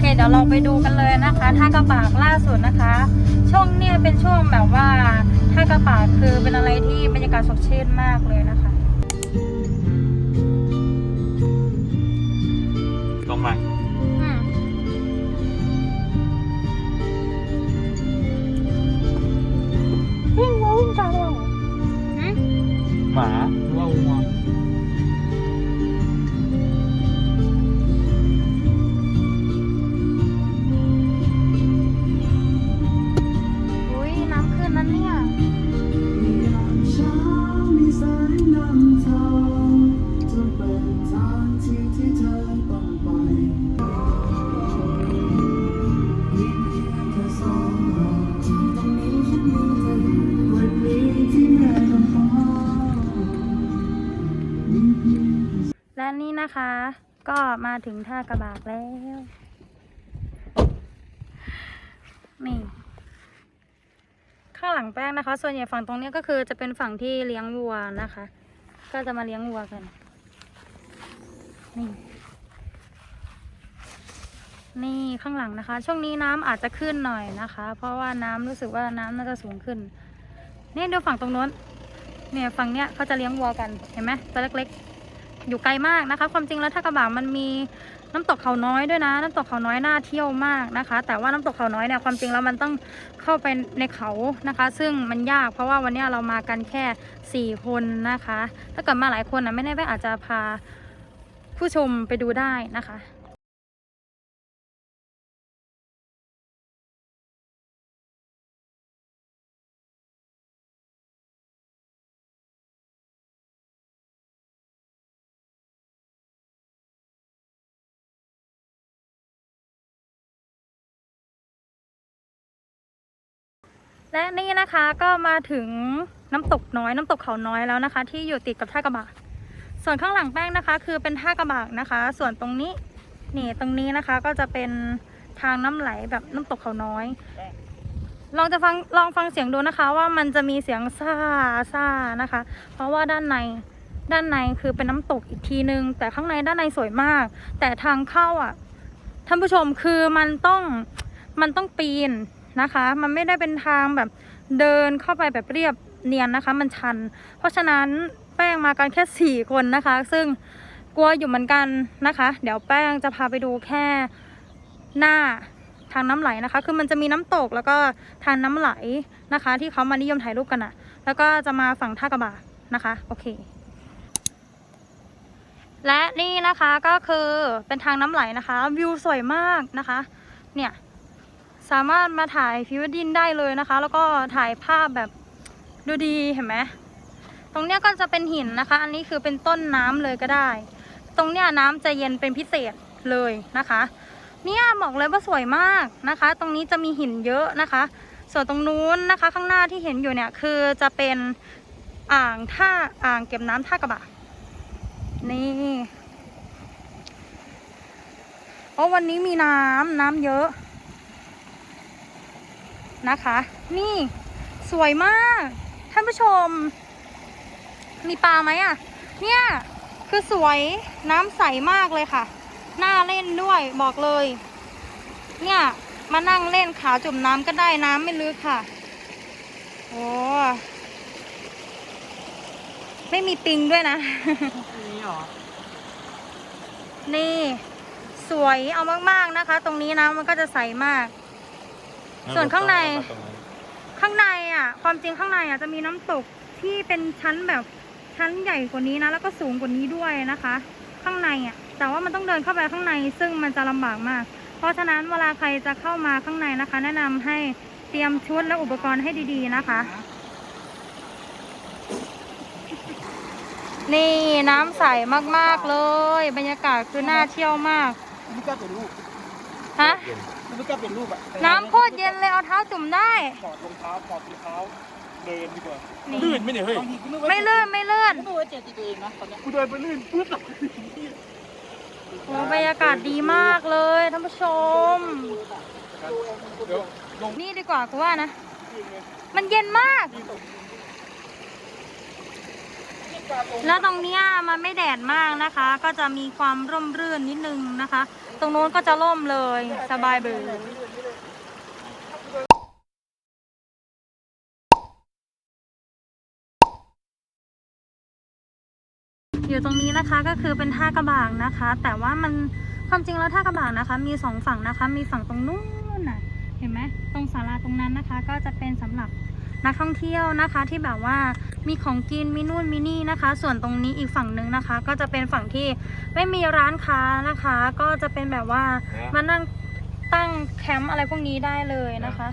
เคเดี๋ยวเราไปดูกันเลยนะคะ ท่ากระปากล่าสุดนะคะ ช่วงเนี้ยเป็นช่วงแบบว่าท่ากระปากคือเป็นอะไรที่บรรยากาศสดชื่นมากเลยนะคะ ลงมา และนี่นะคะ ก็มาถึงท่ากระบากแล้ว นี่ ข้างหลังแป้งนะคะ ส่วนใหญ่ฝั่งตรงนี้ก็คือจะเป็นฝั่งที่เลี้ยงวัวนะคะ ก็จะมาเลี้ยงวัวกัน นี่นี่ข้างหลังนะคะ ช่วงนี้น้ำอาจจะขึ้นหน่อยนะคะ เพราะว่าน้ำรู้สึกว่าน้ำน่าจะสูงขึ้นนี่ดูฝั่งตรงโน้นเนี่ยฝั่งเนี้ยเขาจะเลี้ยงวัวกันเห็นไหมตัวเล็กๆ อยู่ไกลมากนะคะ ความจริงแล้วท่ากระบังมันมีน้ำตกเขาน้อยด้วยนะ น้ำตกเขาน้อยน่าเที่ยวมากนะคะ แต่ว่าน้ำตกเขาน้อยเนี่ยความจริงแล้วมันต้องเข้าไปในเขานะคะ ซึ่งมันยากเพราะว่าวันนี้เรามากันแค่สี่คนนะคะ ถ้าเกิดมาหลายคนนะไม่แน่ว่าอาจจะพาผู้ชมไปดูได้นะคะ และนี่นะคะก็มาถึงน้ำตกน้อยน้ำตกเขาน้อยแล้วนะคะ ที่อยู่ติดกับท่ากระบากส่วนข้างหลังแป้งนะคะ คือเป็นท่ากระบากนะคะ ส่วนตรงนี้นี่ตรงนี้นะคะก็จะเป็นทางน้ำไหลแบบน้ำตกเขาน้อย ลองจะฟังลองฟังเสียงดูนะคะ ว่ามันจะมีเสียงซาซานะคะ เพราะว่าด้านในด้านในคือเป็นน้ำตกอีกทีนึง แต่ข้างในด้านในสวยมาก แต่ทางเข้าอะท่านผู้ชมคือมันต้องมันต้องปีน นะคะ มันไม่ได้เป็นทางแบบเดินเข้าไปแบบเรียบเนียนนะคะ มันชัน เพราะฉะนั้นแป้งมากันแค่สี่คนนะคะ ซึ่งกลัวอยู่เหมือนกันนะคะ เดี๋ยวแป้งจะพาไปดูแค่หน้าทางน้ำไหลนะคะ คือมันจะมีน้ำตกแล้วก็ทางน้ำไหลนะคะ ที่เขามานิยมถ่ายรูปกันอะแล้วก็จะมาฝั่งท่ากระบากนะคะ โอเค และนี่นะคะก็คือเป็นทางน้ำไหลนะคะ วิวสวยมากนะคะ เนี่ย สามารถมาถ่ายพิวดินได้เลยนะคะ แล้วก็ถ่ายภาพแบบดูดีเห็นไหมตรงเนี้ยก็จะเป็นหินนะคะ อันนี้คือเป็นต้นน้ำเลยก็ได้ ตรงเนี้ยน้ำจะเย็นเป็นพิเศษเลยนะคะ เนี่ยบอกเลยว่าสวยมากนะคะ ตรงนี้จะมีหินเยอะนะคะ ส่วนตรงนู้นนะคะ ข้างหน้าที่เห็นอยู่เนี่ยคือจะเป็นอ่างท่าอ่างเก็บน้ำท่ากระบะนี่โอ้วันนี้มีน้ำน้ำเยอะ นะคะ นี่สวยมาก ท่านผู้ชม มีปลาไหมอะ เนี่ยคือสวยน้ำใสมากเลยค่ะ น่าเล่นด้วยบอกเลย เนี่ยมานั่งเล่นขาจุ่มน้ำก็ได้น้ำไม่ลึกค่ะ โอ้ไม่มีปิงด้วยนะ นี่หรอ นี่ สวยเอามากๆนะคะ ตรงนี้นะมันก็จะใสมาก ส่วนข้างใน ข้างในอะ ความจริงข้างในอะจะมีน้ำตกที่เป็นชั้นแบบชั้นใหญ่กว่านี้นะ แล้วก็สูงกว่านี้ด้วยนะคะ ข้างในอะ แต่ว่ามันต้องเดินเข้าไปข้างใน ซึ่งมันจะลำบากมาก เพราะฉะนั้นเวลาใครจะเข้ามาข้างในนะคะ แนะนำให้เตรียมชุดและอุปกรณ์ให้ดีๆนะคะ นี่น้ำใสมากๆเลย บรรยากาศคือน่าเที่ยวมาก ไม่กล้าเป็นรูปฮะไม่กล้าเป็นรูปอะน้ำโคตรเย็นเลยเอาเท้าจุ่มได้ ถอดรองเท้าถอดรองเท้าเดินดีกว่านี่ ลื่นไหมเนี่ยเฮ้ยบางทีกูนึกว่าไม่เลื่อนไม่เลื่อนกูนึกว่าเจ็บตัวเองนะตอนเนี้ยกูเดินไปลื่นปึ๊ดเลยโอ้บรรยากาศดีมากเลยท่านผู้ชม เดี๋ยวลงนี่ดีกว่ากูว่านะ มันเย็นมาก แล้วตรงเนี้ยมันไม่แดดมากนะคะ ก็จะมีความร่มรื่นนิดนึงนะคะ ตรงโน้นก็จะร่มเลยสบายเบออยู่ตรงนี้นะคะก็คือเป็นท่ากระบากนะคะ แต่ว่ามันความจริงแล้วท่ากระบากนะคะ มีสองฝั่งนะคะ มีฝั่งตรงนู้นน่ะเห็นไหมตรงศาลาตรงนั้นนะคะ ก็จะเป็นสำหรับนักท่องเที่ยวนะคะที่แบบว่า มีของกินมีนู่นมีนี่นะคะ ส่วนตรงนี้อีกฝั่งนึงนะคะ ก็จะเป็นฝั่งที่ไม่มีร้านค้านะคะ ก็จะเป็นแบบว่ามานั่งตั้งแคมป์อะไรพวกนี้ได้เลยนะคะ